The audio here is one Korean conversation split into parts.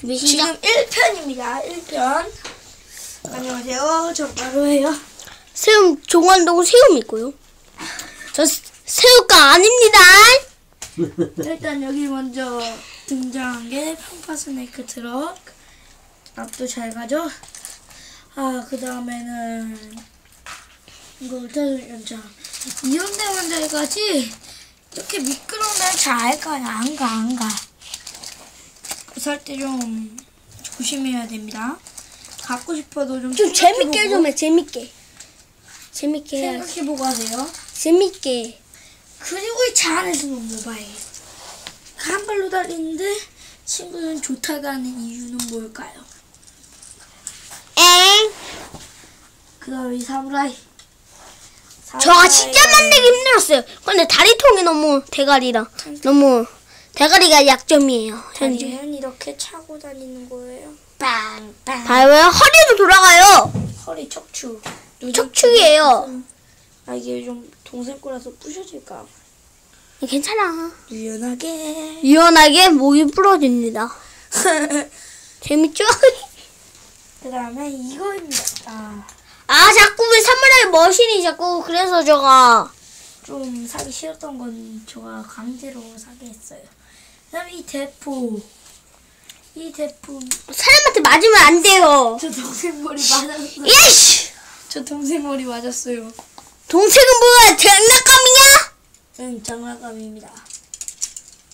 준비 시작. 지금 1편입니다. 1편. 안녕하세요. 저 바로예요. 세움 종원동 세움이고요. 저 새- 새우깡 아닙니다. 일단 여기 먼저 등장한 게 팡파스네이크 트럭. 앞도 잘 가죠? 아, 그 다음에는 이거. 이런데 먼저 가지 이렇게 미끄러우면 잘 가요. 안 가, 안 가. 살 때 좀 조심해야 됩니다. 갖고 싶어도 좀, 좀 재밌게 좀 해. 재밌게. 재밌게. 생각해보고 하세요. 재밌게. 그리고 이 차 안에서는 모바일. 한 발로 달리는데 친구는 좋다가 하는 이유는 뭘까요? 엥. 그 다음에 이 사무라이. 저가 진짜 만들기 힘들었어요. 근데 다리통이 너무 대가리랑 너무 대가리가 약점이에요. 현재. 다리는 이렇게 차고 다니는 거예요. 빵빵. 봐요. 허리도 돌아가요. 허리 척추. 척추예요. 아 이게 좀 동생 거라서 부셔질까? 괜찮아. 유연하게. 유연하게 목이 부러집니다. 재밌죠? 그 다음에 이거입니다. 아, 아 자꾸 왜 사무라이 머신이 자꾸 그래서 저가 좀 사기 싫었던 건 제가 강제로 사게 했어요. 그 다음에 이 대포. 이 대포. 사람한테 맞으면 안 돼요. 저 동생 머리 맞았어요. 예씨! 저 동생 머리 맞았어요. 동생은 뭐야? 장난감이냐? 응, 장난감입니다.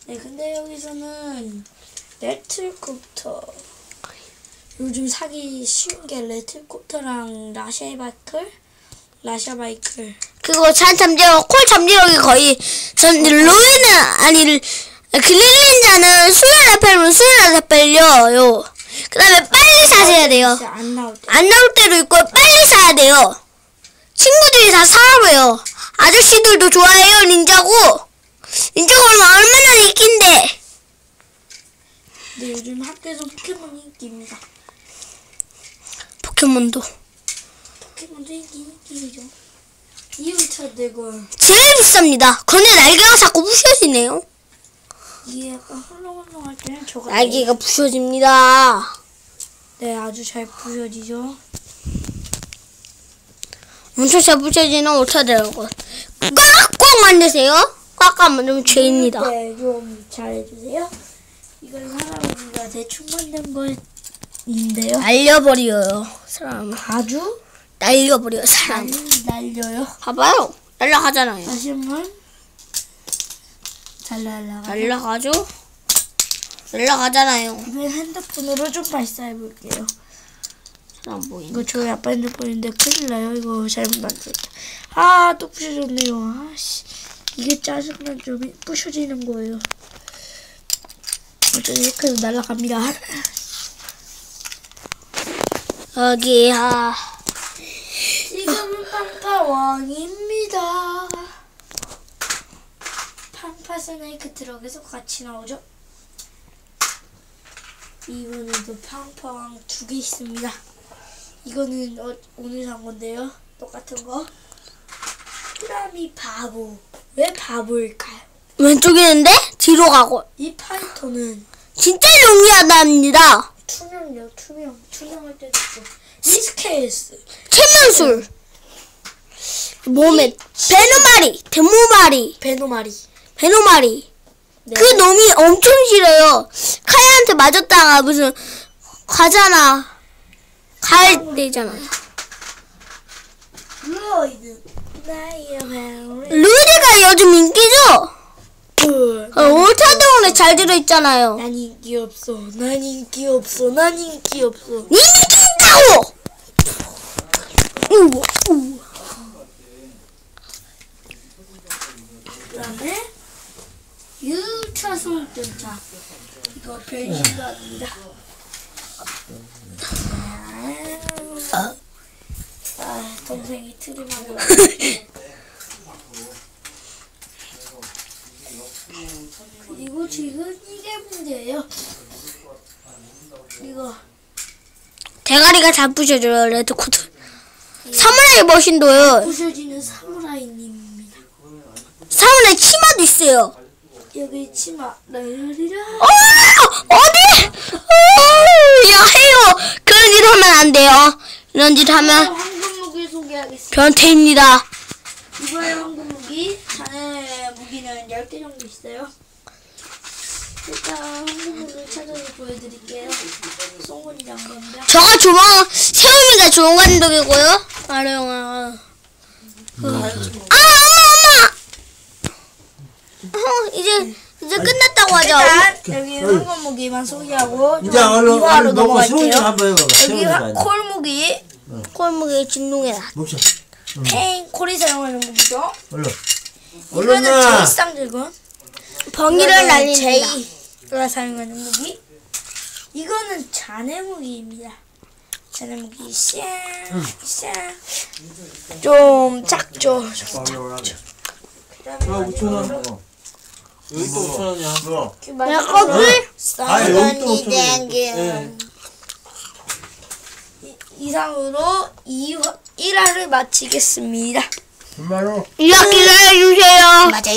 네, 근데 여기서는 레틀콥터. 요즘 사기 쉬운 게 레틀콥터랑 라샤바이클? 라샤바이클. 그거 잔 잠재워 콜 잠재력이 거의 전 로이는 아니 글릴 린자는 수요일에 팔면 수요일에 팔려요. 그 다음에 빨리 사셔야 돼요. 진짜 안 나올 때. 안 나올 때도 있고 빨리 사야 돼요. 친구들이 다 사와요. 아저씨들도 좋아해요 닌자고. 닌자고 얼마- 얼마나 인기인데. 근데 요즘 학교에서 포켓몬 인기입니다. 포켓몬도. 포켓몬도 인기, 인기죠. 이울차 대걸. 제일 비쌉니다. 근데 날개가 자꾸 부셔지네요. 이게 약간 헐렁헐렁할 때는 저거. 날개가 부셔집니다. 네, 아주 잘 부셔지죠. 엄청 잘 부셔지는 오차더라고. 꽉꽉 만드세요. 꽉꽉 만들면 죄입니다. 네, 좀 잘해주세요. 이건 할아버지가 대충 만든 거인데요. 날려버려요. 사람. 아주 날려버려요. 사람. 날, 날려요. 봐봐요. 날라가잖아요. 다시 한번 잘 날라가. 날라가죠? 날라가잖아요. 이번 핸드폰으로 좀 발사해 볼게요. 안 보이네. 이거 저희 아빠 핸드폰인데 큰일 나요. 이거 잘못 만들었다. 아, 또 부셔졌네요. 아씨. 이게 짜증난 좀 부셔지는 거예요. 어쩌면 이렇게 해서 날아갑니다. 여기, 아. 지금은 팡파왕입니다. 팡파 스네이크 트럭에서 같이 나오죠. 이번에도 팡파왕 두개 있습니다. 이거는 어, 오늘 산 건데요. 똑같은 거. 프라미 바보. 왜 바보일까요? 왼쪽에 있는데? 뒤로 가고. 이 파이터는 진짜 용이하답니다. 투명이요, 투명. 투명할 때도 있고. 스케일스. 최면술. 몸에, 베노마리, 데모마리, 베노마리. 베노마리. 네. 그 놈이 엄청 싫어요. 카야한테 맞았다가 무슨, 가잖아. 갈 때잖아. 로이드. 루디가 요즘 인기죠? 어, 올타동에 잘 들어있잖아요. 난 인기 없어. 난 인기 없어. 난 인기 없어. 인기 있다고! 우와, 우와. 아, 그리고 지금 이게 문제예요. 이거. 대가리가 잘 부셔져요 레드코드. 예. 사무라이 머신도요. 부셔지는 사무라이님입니다. 사무라이 치마도 있어요. 여기 치마 나열이라. 어! 어디? 오! 야 해요. 그런 짓 하면 안 돼요. 그런 짓 하면 황금 무기 소개하겠습니다. 변태입니다. 이번에 황금 무기 자네 무기는 10개 정도 있어요. 일단 황금 무기를 찾아서 보여드릴게요. 송은 양반입니다 저가 조만 세웁니다. 조원 감독이고요. 아령아. 그, 아! 일단 여기 황금 무기만 소개하고 이제 얼른 세우기 넘어갈게요. 한번 해봐봐. 여기 세우기가 화- 아니라. 콜 무기, 꼴목에 진동해라. 묵자. 페인 콜이 사용하는 무기죠. 얼른. 얼른 이거는 나. 제이쌍들군. 번기를 날립니다. 제이가 사용하는 무기. 이거는 자네 무기입니다. 자네 무기 쌍, 쌍. 좀 작죠. 좀 작죠. 아, 그다음에 5천 원. 어. 여기 또 5천 원이야. 어. 내 커플 아, 여기 또 5천 원. 이- 이상으로 2화, 1화를 마치겠습니다. 정말로. 이야기를 해주세요. 맞아요.